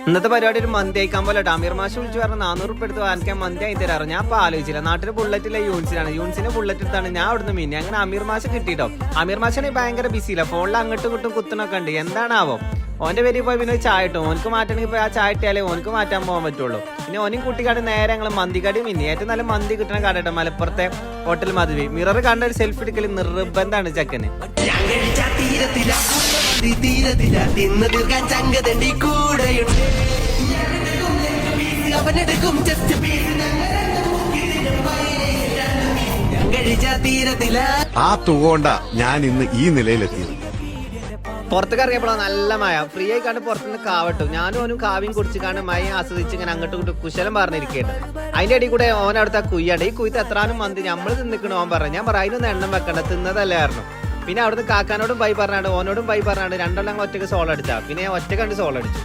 ഇന്നത്തെ പരിപാടി ഒരു മന്തി അയക്കാൻ പോലെ. അമീർ മാഷ് വിളിച്ചു പറഞ്ഞ നാനൂറ് ഉറുപ്പ് എടുത്ത് വാങ്ങിക്കാൻ മന്തി ആയി തരാറ്. ഞാൻ അപ്പൊ ആലോചിച്ചില്ല. നാട്ടിലെ ബുള്ളറ്റില്ല യൂൺസിലാണ് യൂൺസിന് ബുള്ളറ്റ് എടുത്താണ്. ഞാൻ അവിടുന്ന് മീൻ അങ്ങനെ അമീർ മാഷ് കിട്ടിട്ടോ. അമീർ മാഷാണ് ഭയങ്കര ബിസിയില്ല. ഫോണിൽ അങ്ങോട്ടും ഇങ്ങോട്ടും കുത്തണൊക്കെ ഉണ്ട്. എന്താണാവോ? ഓന്റെ പേര് പോയി പിന്നെ ചായ ഇട്ടു. ഓനക്ക് മാറ്റണമെങ്കിൽ ആ ചായ ഇട്ടാലേ ഓനക്ക് മാറ്റാൻ പോകാൻ പറ്റുള്ളൂ. പിന്നെ ഓനും കുട്ടിക്കാട് നേരെ ഞങ്ങൾ മന്തിക്കാടി മിന്നി. ഏറ്റവും നല്ല മന്തി കിട്ടണ കട കേട്ടോ മലപ്പുറത്തെ ഹോട്ടൽ മധുവി. മിറർ കണ്ട ഒരു സെൽഫി എടുക്കൽ നിർബന്ധമാണ് ചക്കന്. ഞാൻ കഴിച്ച തീരത്തില മതി തീരത്തില തിന്ന് തീർക്കാൻ ചങ്കതണ്ടി കൂടെയുണ്ട്. അവനെടുക്കും ജസ്റ്റ് ആ തുകൊണ്ട ഞാൻ ഇന്ന് ഈ നിലയിലെത്തിയത്. പുറത്തേക്ക് ഇറങ്ങിയപ്പോഴാണ് നല്ല മഴ. ഫ്രീ ആയി കണ്ട് പുറത്തുനിന്ന് കാവട്ടു. ഞാനും ഓനും കാവ്യം കുടിച്ച് കണ്ട് മഴ ആസ്വദിച്ച് ഇങ്ങനെ അങ്ങോട്ടും ഇങ്ങോട്ട് കുശലം പറഞ്ഞിരിക്കുകയാണ്. അതിന്റെ അടി കൂടെ ഓൻ അവിടുത്തെ കുയ്യാണ്. ഈ കുയ്ത്ത് എത്രാനും മന്തി. നമ്മൾ തിന്നിക്കണോ ഓൻ പറഞ്ഞു. ഞാൻ പറഞ്ഞു അതിനൊന്നും എണ്ണം വെക്കണ്ട. തിന്നതല്ലായിരുന്നു. പിന്നെ അവിടുന്ന് കാക്കാനോടും ബൈ പറഞ്ഞാണ്ട് ഓനോടും ബൈ പറഞ്ഞാണ്ട് രണ്ടെണ്ണം ഒറ്റയ്ക്ക് സോൾ അടിച്ചാ പിന്നെ ഞാൻ ഒറ്റ കണ്ട് സോൾ അടിച്ചു